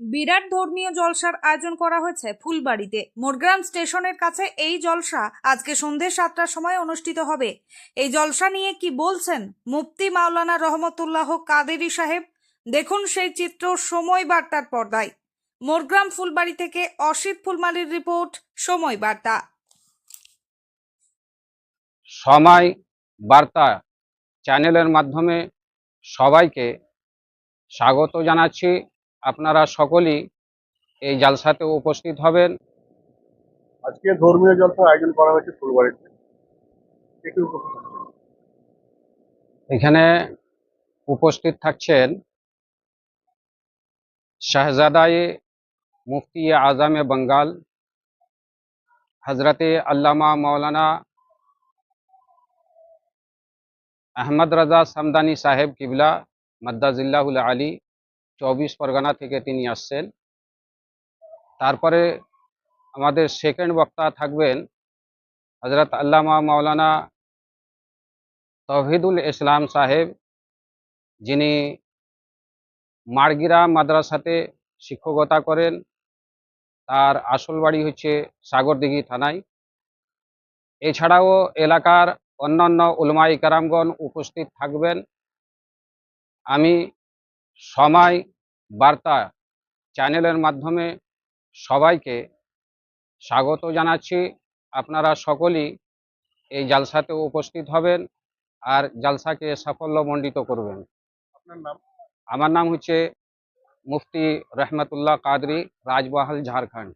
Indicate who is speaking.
Speaker 1: বিরাট ধর্মীয় জলসার আয়োজন করা হয়েছে ফুলবাড়িতে। মোরগ্রাম স্টেশনের কাছে এই জলসা আজকে সন্ধে সাতটার সময় অনুষ্ঠিত হবে। এই জলসা নিয়ে কি বলছেন মুফতি মাওলানা রহমতুল্লাহ কাদেরি সাহেব? দেখুন সেই চিত্র সময় বার্তার পর্দায়। মোরগ্রাম ফুলবাড়ি থেকে অসিত ফুলমালির রিপোর্ট, সময় বার্তা।
Speaker 2: সময় বার্তা চ্যানেলের মাধ্যমে সবাইকে স্বাগত জানাচ্ছি। আপনারা সকলেই এই জালসাতে উপস্থিত হবেন
Speaker 3: আজকে ধর্মীয় জলসার আয়োজন করা হয়েছে ফুলবাড়িতে?
Speaker 2: এখানে উপস্থিত থাকছেন শাহজাদায়ে মুফতি আজমে বঙ্গাল হজরতে আল্লামা মৌলানা আহমদ রাজা সামদানি সাহেব কিবলা মাদ্দাজিল্লাহুল আলী চব্বিশ পরগনা থেকে তিনি আসছেন। তারপরে আমাদের সেকেন্ড বক্তা থাকবেন হজরত আল্লামা মাওলানা তৌহিদুল ইসলাম সাহেব, যিনি মার্গিরা মাদ্রাসাতে শিক্ষকতা করেন। তার আসল বাড়ি হচ্ছে সাগরদিঘি থানায়। এছাড়াও এলাকার অন্যান্য উলমাই কারামগণ উপস্থিত থাকবেন। আমি সময় বার্তা চ্যানেলের মাধ্যমে সবাইকে স্বাগত জানাচ্ছি। আপনারা সকলেই এই জালসাতে উপস্থিত হবেন আর জালসাকে সাফল্য মণ্ডিত করবেন।
Speaker 3: আপনার নাম?
Speaker 2: আমার নাম হচ্ছে মুফতি রহমতুল্লাহ কাদরি রাজবাহাল ঝাড়খণ্ড।